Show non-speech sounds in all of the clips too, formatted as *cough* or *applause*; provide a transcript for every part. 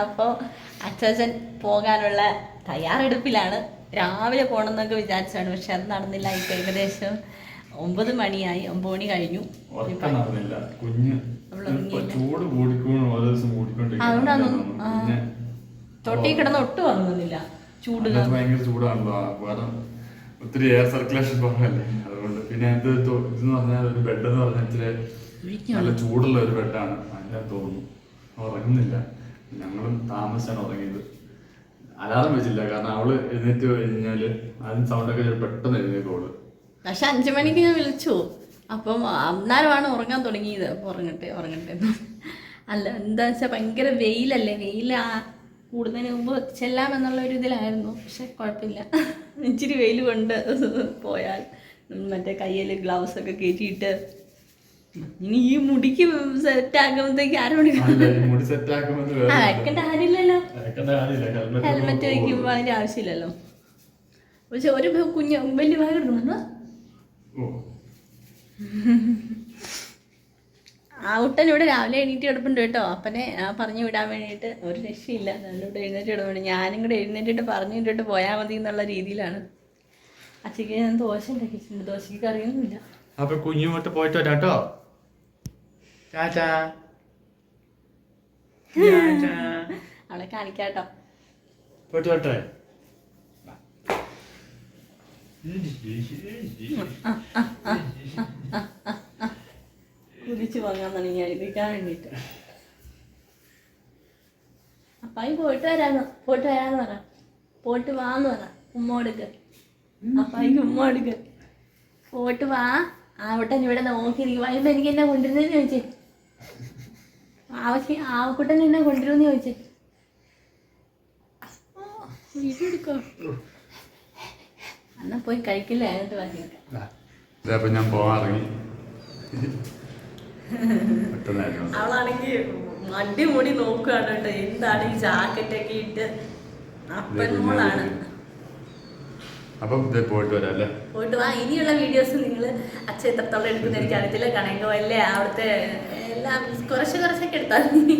അപ്പോൾ അച്ഛൻ പോകാനുള്ള തയ്യാറെടുപ്പിലാണ്. രാവിലെ പോകണമെന്നൊക്കെ വിചാരിച്ചാണ് പക്ഷെ അത് നടന്നില്ല. ഇപ്പം ഏകദേശം ഒമ്പത് മണിയായി. ഒമ്പത് മണി കഴിഞ്ഞു. തൊട്ടി കിടന്ന് ഒട്ടും ഉറങ്ങുന്നില്ല. ചൂട് ഭയങ്കര ചൂടാണല്ലോ. കാരണം ഒത്തിരി എയർ സർക്കുലേഷൻ കുറവല്ലേ? അതുകൊണ്ട് പിന്നെ എന്ത് ഇതെന്ന് പറഞ്ഞാൽ ഒരു ബെഡ് എന്ന് പറഞ്ഞാൽ ഇച്ചിരി നല്ല ചൂടുള്ള ഒരു ബെഡാണ് അതിനകത്ത് തോന്നുന്നു. ഉറങ്ങുന്നില്ല. ഞങ്ങളും താമസിച്ചാണ് ഉറങ്ങിയത്. അലാറം വെച്ചില്ല. കാരണം അവൾ എഴുന്നേറ്റ് കഴിഞ്ഞാൽ ആദ്യം സൗണ്ട് ഒക്കെ പെട്ടെന്ന് എഴുന്നേക്കോൾ പക്ഷെ അഞ്ചു മണിക്ക് ഞാൻ വിളിച്ചു. അപ്പം അന്നേരമാണ് ഉറങ്ങാൻ തുടങ്ങിയത്. അപ്പൊ ഉറങ്ങട്ടെ ഉറങ്ങട്ടെ അല്ല എന്താ വെച്ചാൽ ഭയങ്കര വെയിലല്ലേ. വെയിൽ ആ കൂടുന്നതിന് മുമ്പ് ചെല്ലാം എന്നുള്ള ഒരു ഇതിലായിരുന്നു. പക്ഷെ കുഴപ്പമില്ല. ഇച്ചിരി വെയിൽ കൊണ്ട് പോയാൽ മറ്റേ കയ്യിൽ ഗ്ലൗസ് ഒക്കെ കയറ്റിയിട്ട് ഇനി ഈ മുടിക്ക് സെറ്റ് ആക്കുമ്പോഴത്തേക്ക് ആരും മണി അല്ല ഈ മുടി സെറ്റ് ആക്കുമ്പോൾ ആ വെക്കേണ്ട കാര്യമില്ലല്ലോ ഹെൽമെറ്റ് വയ്ക്കുമ്പോൾ അതിന്റെ ആവശ്യമില്ലല്ലോ. പക്ഷെ ഒരു കുഞ്ഞ് വലിയ ഭാഗം ആവുട്ടൻ ഇവിടെ രാവിലെ എണീറ്റ് കിടപ്പുണ്ട് കേട്ടോ. അപ്പനെ പറഞ്ഞു വിടാൻ വേണ്ടിയിട്ട് ഒരു രക്ഷയില്ല. നല്ലോട്ട് എഴുന്നേറ്റ് കിടപ്പുണ്ട്. ഞാനും കൂടെ എഴുന്നേറ്റിട്ട് പറഞ്ഞു വിട്ടിട്ട് പോയാൽ മതി എന്നുള്ള രീതിയിലാണ്. അച്ഛക്ക് ഞാൻ ദോശ ഉണ്ടാക്കിയിട്ടുണ്ട്. ദോശയ്ക്ക് കറിയൊന്നുമില്ല. അപ്പൊ കുഞ്ഞുമോട്ട് പോയിട്ട് വരാം കേട്ടോ. ടാറ്റാ ടാറ്റാ. *laughs* അവളെ കാണിക്കാട്ടോ. പോയിട്ട് വരട്ടെ. കുതിച്ചു വാങ്ങാൻ തുടങ്ങി. അനുഭവിക്കാൻ വേണ്ടിയിട്ട്. അപ്പായി പോയിട്ട് വരാന്ന്. പോയിട്ട് വരാന്ന് പറ. പോയിട്ട് വാന്ന് പറ. ഉമ്മ കൊടുക്ക് അപ്പായിക്ക് ഉമ്മ കൊടുക്ക് പോയിട്ട് വാ. അവിടെ ഇവിടെ നോക്കിയിരിക്കും വരുമ്പോ എനിക്ക് എന്നെ കൊണ്ടുവരുന്നതെന്ന് ചോദിച്ചേ. ആവശ്യം ആവക്കൂട്ടൻ എന്നെ കൊണ്ടുവരുമെന്ന് ചോദിച്ചേ. വീഡിയോ എടുക്കോ? എന്നാ പോയി കഴിക്കില്ല? എന്നിട്ട് വാങ്ങിക്കാം അപ്പൊ ഞാൻ പെട്ടെന്നായിരുന്നു അവളാണെങ്കിൽ മടി മുടി നോക്കുകയാണ് കേട്ടോ. എന്താണ് ഈ ജാക്കറ്റ് ഒക്കെ ഇട്ട് അപ്പൻ മോളാണ് അപ്പം പോയിട്ട് വരാം അല്ലേ? പോയിട്ട് വാ. ഇനിയുള്ള വീഡിയോസ് നിങ്ങൾ അച്ഛൻ എത്രത്തോളം എടുക്കുന്ന എനിക്ക് അറിയത്തില്ല കണങ്കോ അല്ലേ? അവിടുത്തെ എല്ലാം കുറച്ച് കുറച്ചൊക്കെ എടുത്താൽ മതി.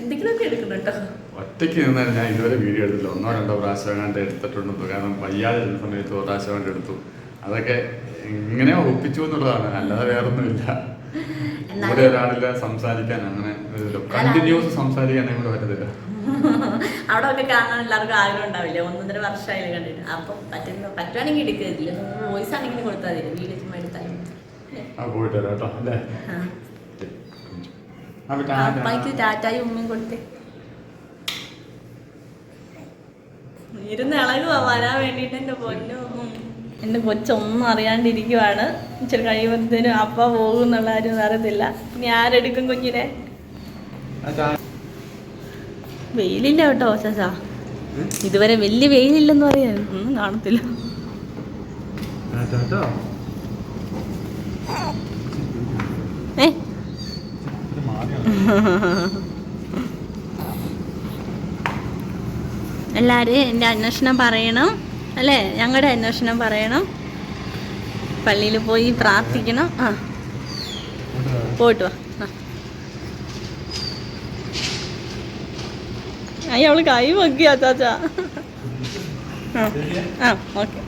എന്തെങ്കിലുമൊക്കെ എടുക്കണം കേട്ടോ. ഒറ്റയ്ക്ക് നിന്നാൽ ഞാൻ ഇതുവരെ വീഡിയോ എടുത്തില്ല. ഒന്നോ രണ്ടോ പ്രാവശ്യം കണ്ട് എടുത്തിട്ടുണ്ട് കാരണം വയ്യാതെ സമയത്ത് ഒരു പ്രാവശ്യം കണ്ട് എടുത്തു. അതൊക്കെ എങ്ങനെ ഒപ്പിച്ചു എന്നുള്ളതാണ്. അല്ലാതെ വേറൊന്നുമില്ല. ഇവിടെ ഒരാളില്ല സംസാരിക്കാൻ അങ്ങനെ കണ്ടിന്യൂസ് സംസാരിക്കാൻ കൂടെ പറ്റത്തില്ല. അവിടെ ഒക്കെ കാണാൻ എല്ലാവർക്കും ആഗ്രഹം ഉണ്ടാവില്ല? ഒന്നൊന്നര വർഷമായാലും കണ്ടിട്ട്. അപ്പം പറ്റുന്ന പറ്റുവാണെങ്കിൽ എടുക്കരുത് വോയിസ് ആണെങ്കിലും കൊടുത്താൽ മതി. ചുമ്മാ എടുത്താലും. പോയിട്ട് വരാം കേട്ടോ. അല്ലേ? അപ്പായിക്ക് ടാറ്റായും ഉമ്മയും കൊടുത്തേ. ഇരുന്ന് ഇളകുവാ വരാൻ വേണ്ടിട്ട് എന്റെ പൊന്നു എന്റെ കൊച്ചൊന്നും അറിയാണ്ടിരിക്കുവാണ്. ഇച്ചിരി കഴിയുമ്പോഴത്തേനും അപ്പ പോകും എന്നുള്ള കാര്യം അറിയത്തില്ല. ഇനി ആരെടുക്കും കുഞ്ഞിനെ? വെയിലില്ല കേട്ടോ ചാച്ചാ ഇതുവരെ വലിയ വെയിലില്ലെന്ന് പറയാൻ. ഒന്നും കാണത്തില്ല. ഏ. എല്ലാവരും എന്റെ അന്വേഷണം പറയണം അല്ലേ? ഞങ്ങളുടെ അന്വേഷണം പറയണം. പള്ളിയിൽ പോയി പ്രാർത്ഥിക്കണം. ആ. പോയിട്ട് വാ. അയ്യ അവൾ കൈ വെക്കിയാ ചാച്ചാ. ആ. ഓക്കെ.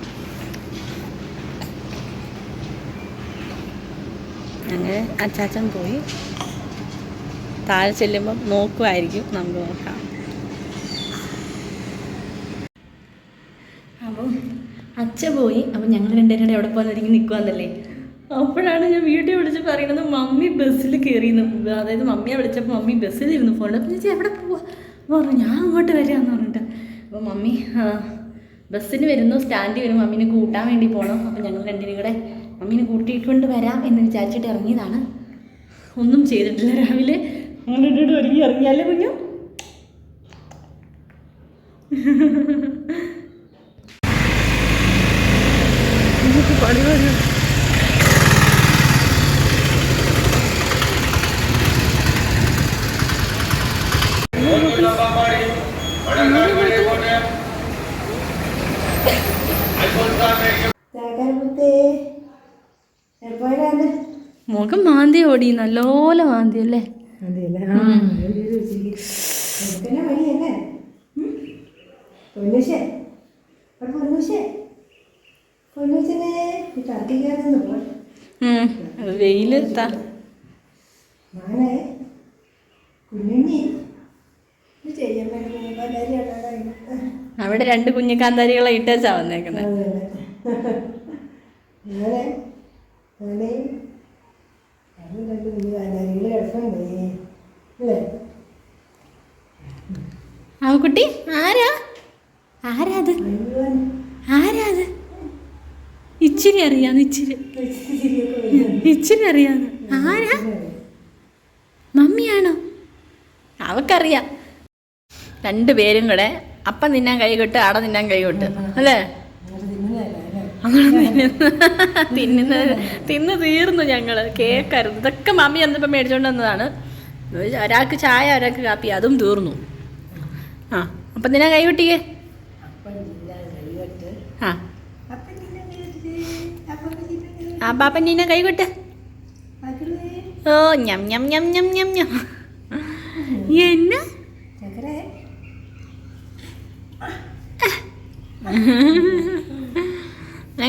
അങ്ങനെ അച്ചാച്ചൻ പോയി. താഴെ ചെല്ലുമ്പം നോക്കുമായിരിക്കും നമുക്ക് നോക്കാം. അപ്പം അച്ഛ പോയി. അപ്പം ഞങ്ങൾ രണ്ടുപേരും കൂടെ എവിടെ പോകുന്നതിരിക്കും നിൽക്കുവാന്നല്ലേ അപ്പോഴാണ് ഞാൻ വീട്ടിൽ വിളിച്ച് പറയുന്നത് മമ്മി ബസ്സിൽ കയറിയെന്ന് അതായത് മമ്മിയെ വിളിച്ചപ്പോൾ മമ്മി ബസ്സിലിരുന്ന് ഫോണിൽ അപ്പം ചേച്ചി എവിടെ പോവാ? പറഞ്ഞു ഞാൻ അങ്ങോട്ട് വരികയെന്ന് പറഞ്ഞിട്ട്. അപ്പോൾ മമ്മി ബസ്സിന് വരുന്നു സ്റ്റാൻഡിൽ വരും മമ്മീനെ കൂട്ടാൻ വേണ്ടി പോകണം അപ്പം ഞങ്ങൾ രണ്ടിനും കൂടെ മമ്മീനെ കൂട്ടിക്കൊണ്ട് വരാം എന്ന് വിചാരിച്ചിട്ട് ഇറങ്ങിയതാണ്. ഒന്നും ചെയ്തിട്ടില്ല. രാവിലെ അങ്ങനെ ഇട്ടിട്ട് ഒരുങ്ങി ഇറങ്ങിയാലേ കുഞ്ഞു? എനിക്ക് പണി വരും. മുഖം മാന്തി ഓടി നല്ലോലെ മാന്തി അല്ലേ? അതെയല്ലേ? ആ പണിയല്ലേ പൊന്നുശേ. പൊന്നുശേ. പൊന്നുശനെ വെയിലെത്താ കുഞ്ഞുണ്ണി. അവിടെ രണ്ട് കുഞ്ഞു കാന്താരികളെ ഇട്ടേച്ചാ വന്നേക്കുന്നത് രണ്ട് കുഞ്ഞു കാലാരികൾ കിടക്കണ്ടേ അല്ലേ? അവക്കുട്ടി ആരാ? ആരാ അത്? ആരാ അത്? ഇച്ചിരി അറിയാന്ന് ഇച്ചിരി. ഇച്ചിരി അറിയാന്ന് ആരാ? മമ്മിയാണോ? അവക്കറിയാം രണ്ടുപേരും കൂടെ അപ്പം തിന്നാൻ കൈ കൊട്ട് അട തിന്നാൻ കൈ കൊട്ട് അല്ലേ അത് തിന്നുന്നതല്ല അല്ലേ അങ്ങനെ തിന്നുന്ന തിന്ന് തീർന്നു ഞങ്ങൾ. കേക്കായിരുന്നു ഇതൊക്കെ മമ്മി വന്നപ്പോൾ മേടിച്ചോണ്ട് വന്നതാണ്. ഒരാൾക്ക് ചായ ഒരാൾക്ക് കാപ്പി അതും തീർന്നു. ആ അപ്പൊ നിന കൈ കൊട്ടിക്കേ അപ്പം തിന്നാൻ കഴിവട്ട് ആ. അപ്പം തിന്നാൻ കഴിവട്ട് അപ്പം തിന്നാൻ ആ പാപ്പൻ തിന്നാൻ കൈ കൊട്ട് ഓ ഞം ഞം ഞം ഞം ഞം ഞം. എന്നാ? ചക്കരെ.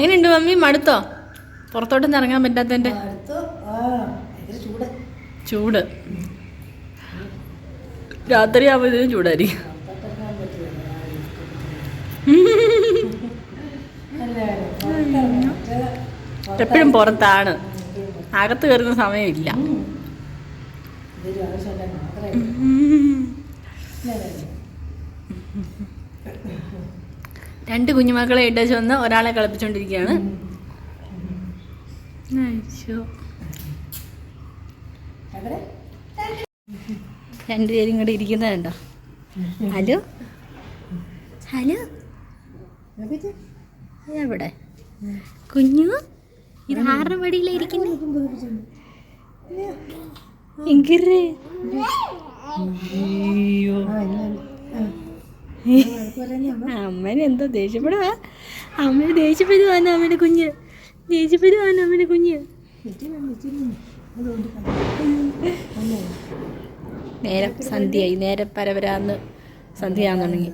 എങ്ങനെയുണ്ട് മമ്മി? മടുത്തോ? പുറത്തോട്ടൊന്നും ഇറങ്ങാൻ പറ്റാത്തതിന്റെ ചൂട്. രാത്രി ആവുമ്പോഴത്തേനും ചൂടായിരിക്കും. എപ്പോഴും പുറത്താണ്. അകത്ത് കയറുന്ന സമയമില്ല. Mm-hmm. രണ്ട് കുഞ്ഞുമക്കളെ ഇട്ടേച്ച് വന്ന് ഒരാളെ കളിപ്പിച്ചോണ്ടിരിക്കുകയാണ്. രണ്ടുപേരും കൂടെ ഇരിക്കുന്നതുണ്ടോ ഹലോ? ഹലോ? എവിടെ കുഞ്ഞു ഇത് ആരുടെ മടിയിലാണ് ഇരിക്കുന്നു? എങ്കിരേ അയ്യോ ആ ഇല്ല ആ പറഞ്ഞ അമ്മേനെ എന്തോ ദേഷ്യപ്പെടുക അമ്മ ദേഷ്യപ്പെടുവാണ് അമ്മയുടെ കുഞ്ഞ്. ദേഷ്യപ്പെടുവാണ് അമ്മയുടെ കുഞ്ഞ്. നേരം സന്ധ്യയായി നേരെ പരപരാന്ന് സന്ധ്യയാന്ന് തുടങ്ങി.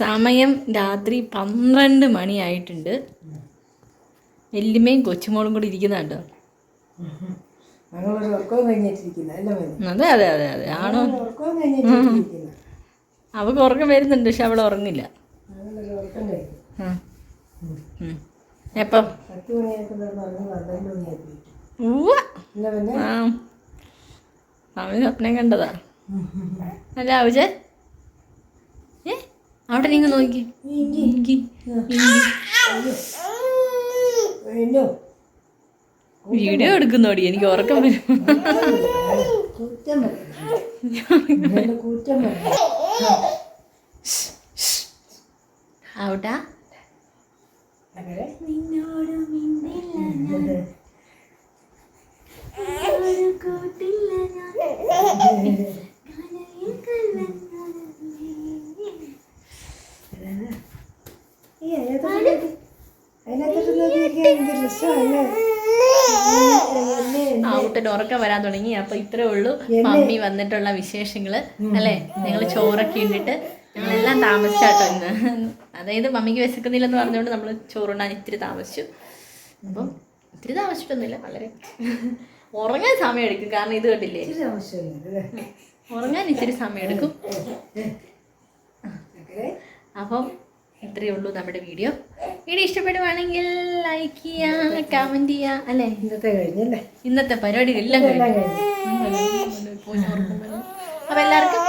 സമയം രാത്രി പന്ത്രണ്ട് മണിയായിട്ടുണ്ട്. വല്യമ്മയും കൊച്ചുമോളും കൂടി ഇരിക്കുന്നുണ്ടോ അതെ അതെ അതെ അതെ. ആണോ? അവൾക്ക് ഉറക്കം വരുന്നുണ്ട് പക്ഷെ അവൾ ഉറങ്ങില്ല. എപ്പം? അവന് സ്വപ്നം കണ്ടതാ. അല്ല അവജെ? ഏ? അവിടെ നിങ്ങൾ നോക്കി. വീഡിയോ എടുക്കുന്നോടി എനിക്ക് ഉറക്കം വരും. കൂറ്റം പറയുന്നു കൂറ്റം പറയുന്നു ഔട്ടാ അങ്ങനെ ഞാൻ. കൂട്ടില്ല ഞാൻ. അതിനകത്തോട്ട് നോക്കിയിരിക്കാൻ എന്ത് രസമല്ലേ ഔട്ടിന് ഉറക്കം വരാൻ തുടങ്ങി. അപ്പൊ ഇത്രേ ഉള്ളൂ. മമ്മി വന്നിട്ടുള്ള വിശേഷങ്ങൾ അല്ലേ? നിങ്ങൾ ചോറൊക്കെ ഇട്ടിട്ട് ഞങ്ങളെല്ലാം താമസിച്ചാട്ടോ ഇന്ന്. അതായത് മമ്മിക്ക് വിശക്കുന്നില്ലെന്ന് പറഞ്ഞുകൊണ്ട് നമ്മൾ ചോറുണ്ണാൻ ഇത്തിരി താമസിച്ചു. അപ്പം ഇത്തിരി താമസിച്ചിട്ടൊന്നുമില്ല വളരെ ഉറങ്ങാൻ സമയം എടുക്കും കാരണം ഇത് കണ്ടില്ലേ? ഉറങ്ങാൻ ഇത്തിരി സമയം എടുക്കും അപ്പം ഇത്രയേ ഉള്ളൂ നമ്മുടെ വീഡിയോ. വീഡിയോ ഇഷ്ടപ്പെടുവാണെങ്കിൽ ലൈക്ക് ചെയ്യുക കമന്റ് ചെയ്യുക അല്ലേ? ഇന്നത്തെ കഴിഞ്ഞല്ലേ? ഇന്നത്തെ പരിപാടി എല്ലാം കഴിഞ്ഞു. അപ്പൊ എല്ലാവർക്കും